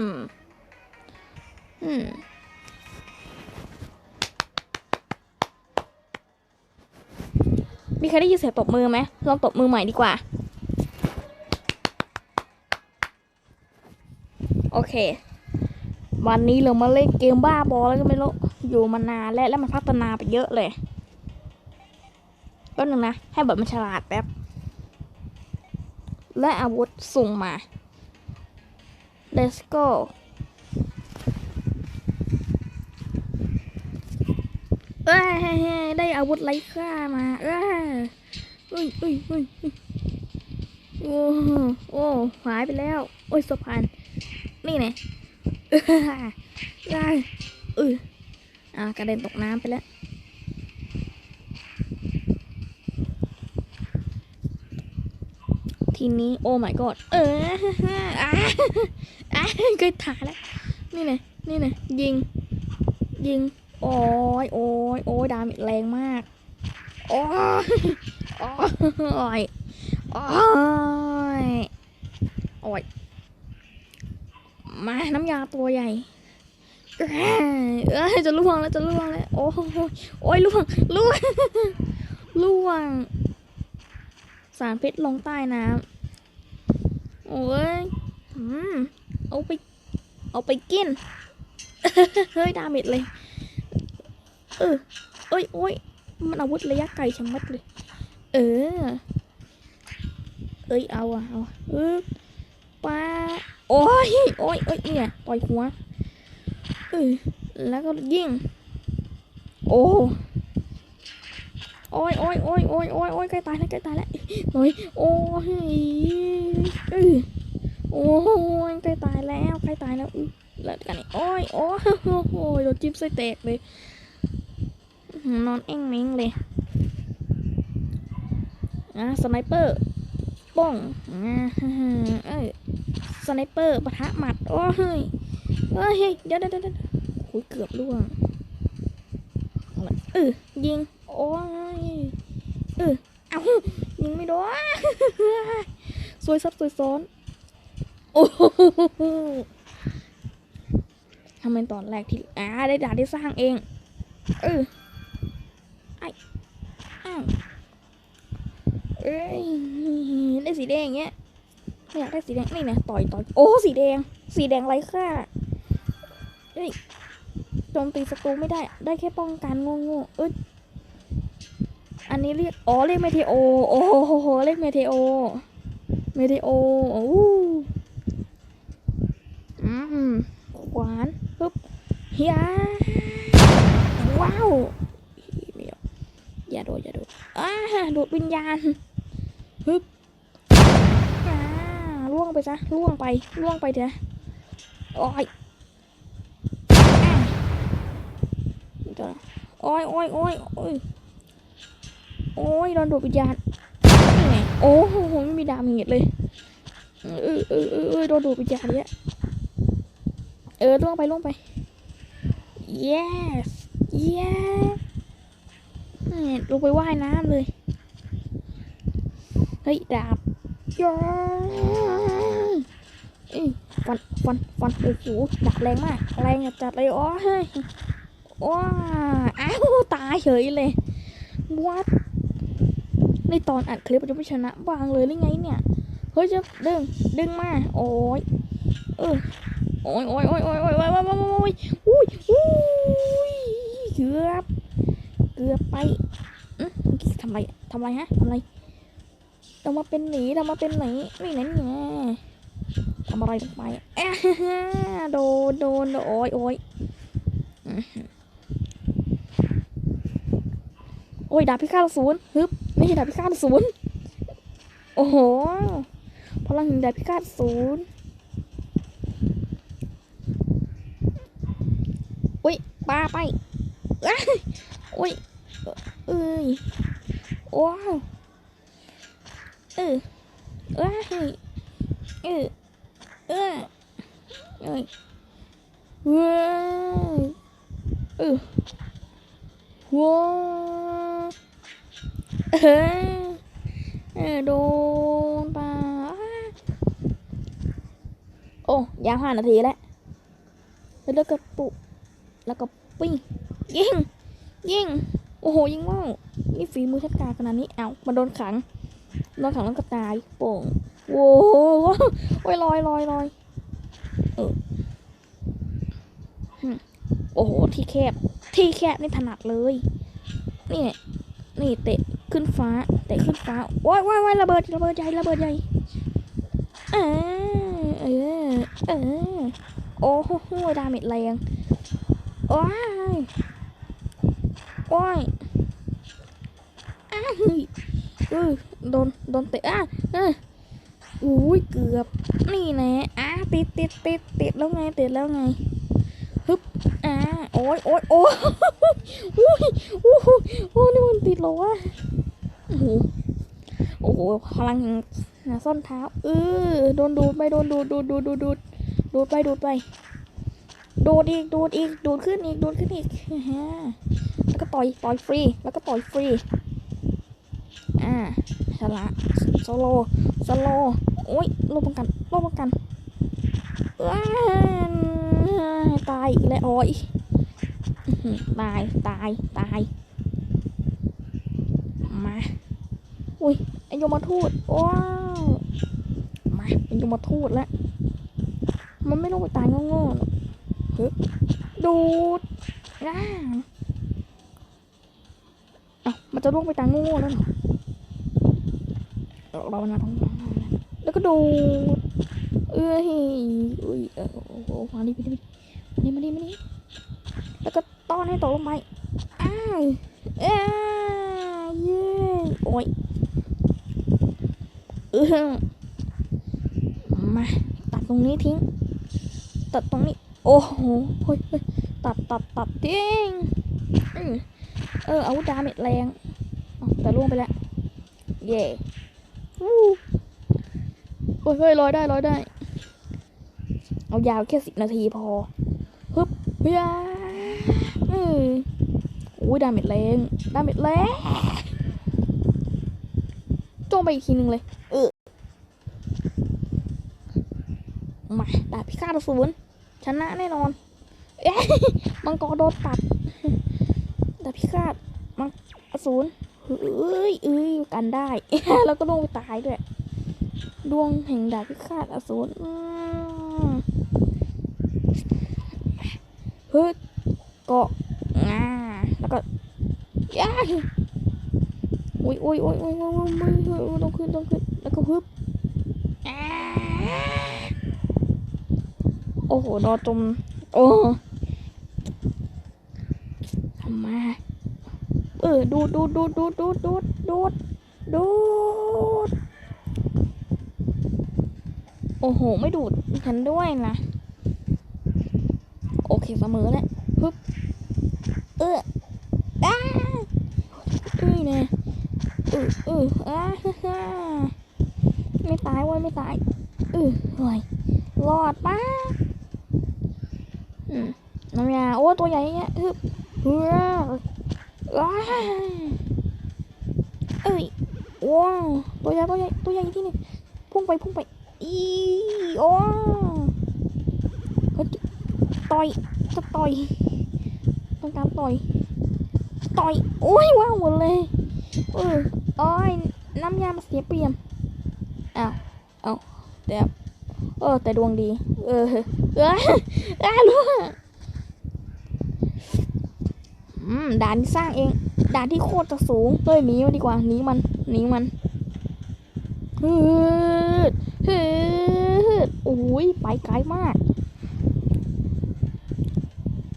มอืมมีใครได้ยินเสียงตบมือไหมลองตบมือใหม่ดีกว่า โอเค วันนี้เรามาเล่นเกมบ้าบอแล้วก็ไม่รู้อยู่มานานแล้วแล้วมันพัฒนาไปเยอะเลยก็หนึ่งนะ ให้บทมันฉลาดแป๊บ และอาวุธส่งมา let's go เอ้ยได้อาวุธไร้ค่ามา เอ้ยเอ้ยเอ้ยอ้ยเอ้ยโอ้โอ้หายไปแล้ว โอ้ยสะพานนี่ไงเอ้ยได้เอออ่ากระเด็นตกน้ำไปแล้ว ทีนี้โอ้ my god เอออะอะเคยถ่ายแล้ว นี่ไงนี่ไงยิง ยิง โอ้ยโอ้ยโอ้ยดามจแรงมาก โอ้ยโอ้ยโอ้ยโอ้ยมา น้ำยาตัวใหญ่ เออจะล่วงแล้วจะล่วงแล้ว โอ้ยโอ้ยล่วงล่วงล่วง สารพิษลงใต้น้ำ โอ้ยอืมเอาไป เอาไปกิน เฮ้ย ดาเมจเลย เออเอ้ยโอ้ยมันอาวุธระยะไกลชะมัดเลย เออ เอ้ย เอาอะเอาอะเออป้าโอ้ย โอ้ยเอ้ยเนี่ยต่อยหัวเออแล้วก็ยิง โอ้ โอ้ยโอ้ยโอ้ยโอ้ยโอ้ยโอ้ยใกล้ตายแล้วใกล้ตายแล้วโอ้ยโอ้ยเออโอ้ยใกล้ตายแล้วใกล้ตายแล้วอือแล้วกันนี่โอ้ยโอ้ยโอ้ยโดนจิ้มไส้แตกเลยนอนเอ็งเม้งเลยอะสไนเปอร์ป้องอ่าเอ้ยสไนเปอร์ปะทะหมัดโอ้ยเฮ้ยเดี๋ยวเดี๋ยวเดี๋ยวเดี๋ยวโอ้ยเกือบล่วงเออยิง โอ้ยเออเอายิงไม่โดนสวยซับสวยซ้อนโอ้โหทำไมตอนแรกที่อ่าได้ด่าได้สร้างเองเออไออ้าวเอ้ยได้สีแดงอย่างเงี้ยไม่อยากได้สีแดงนี่นะต่อยต่อยโอ้สีแดง สีแดงไร้ค่าเฮ้ยโจมตีศัตรูไม่ได้ ได้แค่ป้องกันโง่ๆเอ้ย อันนี้เรียก อ๋อ เรียกเมเทโอ โอ้โห เรียกเมเทโอ เมเทโอโอ้อืมขวานปึ๊บเฮียว้าวอย่าโดดอย่าโดดอ่าโดดวิญญาณปึ๊บอ่าล่วงไปซะล่วงไปล่วงไปเถอะโอ้ยอ่าเดี๋ยโอ้ยโอ้ยโอ้ย โอ้ยโดนดูดวิญญาณโอ้โหไม่มีดาเมจเลยเออเออเออเออโดนดูดวิญญาณเนี่ยเออล่วงไปล่วงไป yes yes นี่ลงไปว่ายน้ำเลย เฮ้ย ดาบย้อฟันฟันฟันโอ้โหดาบแรงมาก แรงจัดเลยโอ้ยโอ้ยอ้าว ตายเฉยเลย what ในตอนอัดคลิปจะไม่ชนะบางเลยหรือไงเนี่ยเฮ้ยจะดึงดึงมาโอ้ยเออโอ้ยโอ้ยโอ้ยโอ้ยโอ้ยโอ้ยโอ้ยโอ้ยโอ้ยอุ้ยอุ้ยเกือบเกือบไปอืมทำไรทำไรฮะทำไรทำมาเป็นหนีทำมาเป็นหนีนี่นั่นไงทำอะไรลงไปแอะโดนโดนโอ้ยโอ้ยโอ้ยดาบพิฆาตอสูรฮึบ ไม่ดาบพิฆาตอสูรโอ้โห พลังแห่งดาบพิฆาตอสูรอุ้ยปาไปอ้ายอุ้ยเอ้ยว้าวเออเอ้ยเออเออเอ้ยว้าวเออว้าว เออโดนปาโอ้ยาวห้านาทีแล้วแล้วก็ปุแล้วก็ปิ้งยิงยิงโอ้โหยิงว่าวนี่ฝีมือชัดกาขนาดนี้เอ้ามาโดนขังโดนขังแล้วก็ตายโป่งโว้โหโอ้ยลอยลอยลอยเออโอ้โหที่แคบที่แคบนี่ถนัดเลย นี่นี่เตะ ขึ้นฟ้าเตะขึ้นฟ้าว้ายว้ายว้ายระเบิดระเบิดใหญ่ระเบิดใหญ่เออเออเออโอ้โหดาเมจแรงว้ายว้ายอ้าเฮ้ยเออโดนโดนเตะอะเอออุ้ยเกือบนี่แน่อะติดติดติดติดแล้วไงติดแล้วไงฮึบ โอ้ยโอ้ยโอ้ยอุ้ยโอ้โหโอ้นี่มันติดหรอวะโอ้โหพลังแห่งส้นเท้าเออโดนดูดไปโดนดูดดูดดูดดูดดูดดูดไปดูดไปดูดอีกดูดอีกดูดขึ้นอีกดูดขึ้นอีกฮะแล้วก็ต่อยต่อยฟรีแล้วก็ต่อยฟรีอ่าชละโซโลสโลโอ้ยโลป้องกันโลป้องกันว้าตายอีกแล้วโอ้ยอื้อหือ ตายตายตาย มา อุ้ยไอยมาทูตว้าวมาเป็นยมาทูตแล้วมันไม่ต้องไปตายโง่ๆหรอกเฮ้ยดูดอ่าเอ้ามันจะล่วงไปตายโง่ๆแล้วเหรอเราเรามาตรงนั้นแล้วก็ดูดเอ้ยอุ้ยเออโอ้โหมาดิมาดิมาดิมาดิมาดิแล้วก็ ต้อนให้ตกลงไปอ้าวอ้าวเย้โอ้ยเออมาตัดตรงนี้ทิ้ง ตัดตรงนี้ โอ้โหเฮ้ยตัดตัดตัดทิ้งอืมเออเอาดาเมจแรงแต่ล่วงไปแล้ว เย่วู้โอ้ยเฮ้ยลอยได้ลอยได้ เอายาวแค่สิบนาทีพอฮึบยาเออโอ้ยดาเมจแรงดาเมจแรงจ้องไปอีกทีหนึ่งเลย เออ มาดาบพิฆาตอสูรชนะแน่นอน เอ๊ะมังกรโดนตัดดาบพิฆาตมังอสูรเอ้ยเอ้ยกันได้ แล้วก็ลงไปตายด้วย ดวงแห่งดาบพิฆาตอสูรเฮ้ยเกาะ แล้วก็ย่าอุ้ยอุ้ยอุ้ยอุ้ยอุ้ยอุ้ยอุ้ยต้องขึ้นต้องขึ้นแล้วก็ฮึบอ่าโอ้โหนอนจมโอ้ทำมาเออดูดดูดดูดดูดดูดดูดดูดดูดโอ้โห ไม่ดูดฉันด้วยนะ โอเคเสมอแล้วฮึบเอออ้าเอ้ยเนี่ยเอ้าฮ่าฮ่าไม่ตายว้ยไม่ตายเออเฮ้ยรอดป้าอืมน้ำยาโอ้ตัวใหญ่เงี้ยฮึบเฮ้ยว้าเอ้ยว้าวตัวใหญ่ตัวใหญ่ตัวใหญ่ที่นี่พุ่งไปพุ่งไปอีโอ้เฮ้ยต่อยจะต่อยต้องการต่อยต่อยโอ้ยว้าวหมดเลยเออ โอ้ยน้ำยามาเสียเปรียมอ้าวเอาแต่เออแต่ดวงดี เออเออเออรู้อืมด่านที่สร้างเองด่านที่โคตรจะสูงเฮ้ยหนีมันดีกว่าหนีมันหนีมันฮืดฮืดโอ้ยไปไกลมาก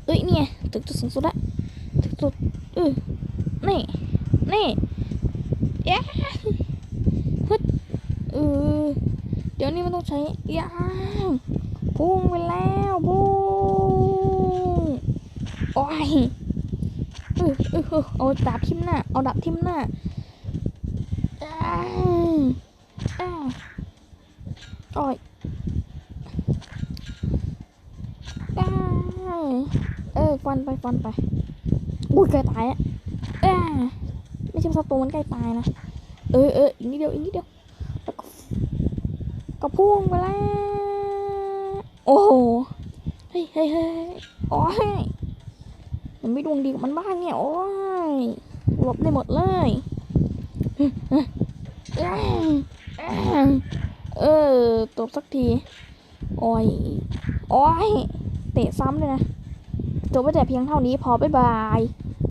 เอ้ยเนี่ยถึงจุดสูงสุดละถึงจุดเออนี่นี่ ยะฮึดเออเดี๋ยวนี้มันต้องใช้ยางพุ่งไปแล้วพุ่งโอ้ยเออเออเอาดาบทิ่มหน้า เอาดาบทิ่มหน้าอ้าวอ้าวโอ้ยอ้าวเออฟันไปฟันไปอุ้ยใกล้ตายอะอ้า ไม่ใช่ศัตรูมันใกล้ตายนะ เออเอออีกนิดเดียวอีกนิดเดียวแล้วก็ก็พุ่งไปแล้วโอ้โหเฮ้ยเฮ้ยเฮ้ยโอ้ยมันไม่ดวงดีกับมันบ้างเนี่ยโอ้ยหลบได้หมดเลยเออตบสักทีโอ้ยโอ้ยเตะซ้ำเลยนะจบไปแต่เพียงเท่านี้พอบ๊ายบาย